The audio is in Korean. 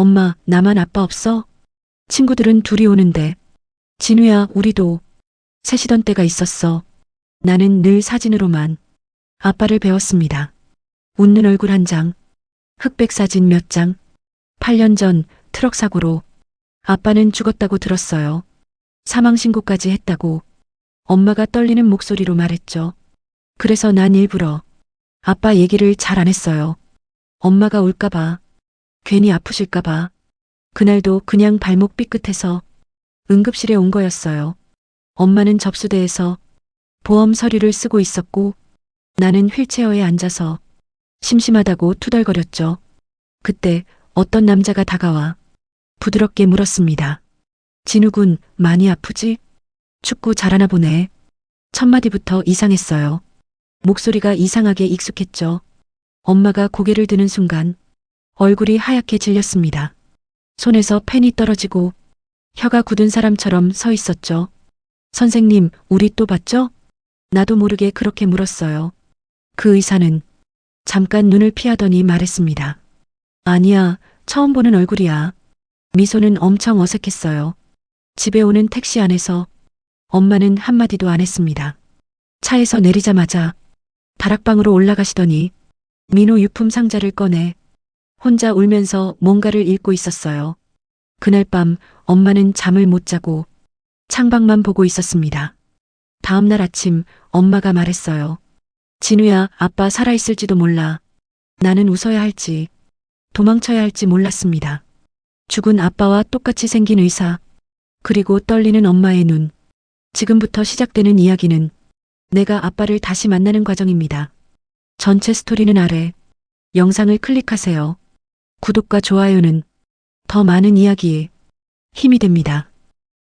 엄마, 나만 아빠 없어? 친구들은 둘이 오는데. 진우야, 우리도. 셋이던 때가 있었어. 나는 늘 사진으로만 아빠를 배웠습니다. 웃는 얼굴 한 장, 흑백 사진 몇 장. 8년 전 트럭 사고로 아빠는 죽었다고 들었어요. 사망 신고까지 했다고 엄마가 떨리는 목소리로 말했죠. 그래서 난 일부러 아빠 얘기를 잘 안 했어요. 엄마가 올까봐, 괜히 아프실까봐. 그날도 그냥 발목 삐끗해서 응급실에 온 거였어요. 엄마는 접수대에서 보험 서류를 쓰고 있었고 나는 휠체어에 앉아서 심심하다고 투덜거렸죠. 그때 어떤 남자가 다가와 부드럽게 물었습니다. 진우군 많이 아프지? 축구 잘하나 보네. 첫 마디부터 이상했어요. 목소리가 이상하게 익숙했죠. 엄마가 고개를 드는 순간 얼굴이 하얗게 질렸습니다. 손에서 펜이 떨어지고 혀가 굳은 사람처럼 서 있었죠. 선생님, 우리 또 봤죠? 나도 모르게 그렇게 물었어요. 그 의사는 잠깐 눈을 피하더니 말했습니다. 아니야, 처음 보는 얼굴이야. 미소는 엄청 어색했어요. 집에 오는 택시 안에서 엄마는 한마디도 안 했습니다. 차에서 내리자마자 다락방으로 올라가시더니 민호 유품 상자를 꺼내 혼자 울면서 뭔가를 읽고 있었어요. 그날 밤 엄마는 잠을 못 자고 창밖만 보고 있었습니다. 다음 날 아침 엄마가 말했어요. 진우야, 아빠 살아있을지도 몰라. 나는 웃어야 할지, 도망쳐야 할지 몰랐습니다. 죽은 아빠와 똑같이 생긴 의사, 그리고 떨리는 엄마의 눈. 지금부터 시작되는 이야기는 내가 아빠를 다시 만나는 과정입니다. 전체 스토리는 아래 영상을 클릭하세요. 구독과 좋아요는 더 많은 이야기에 힘이 됩니다.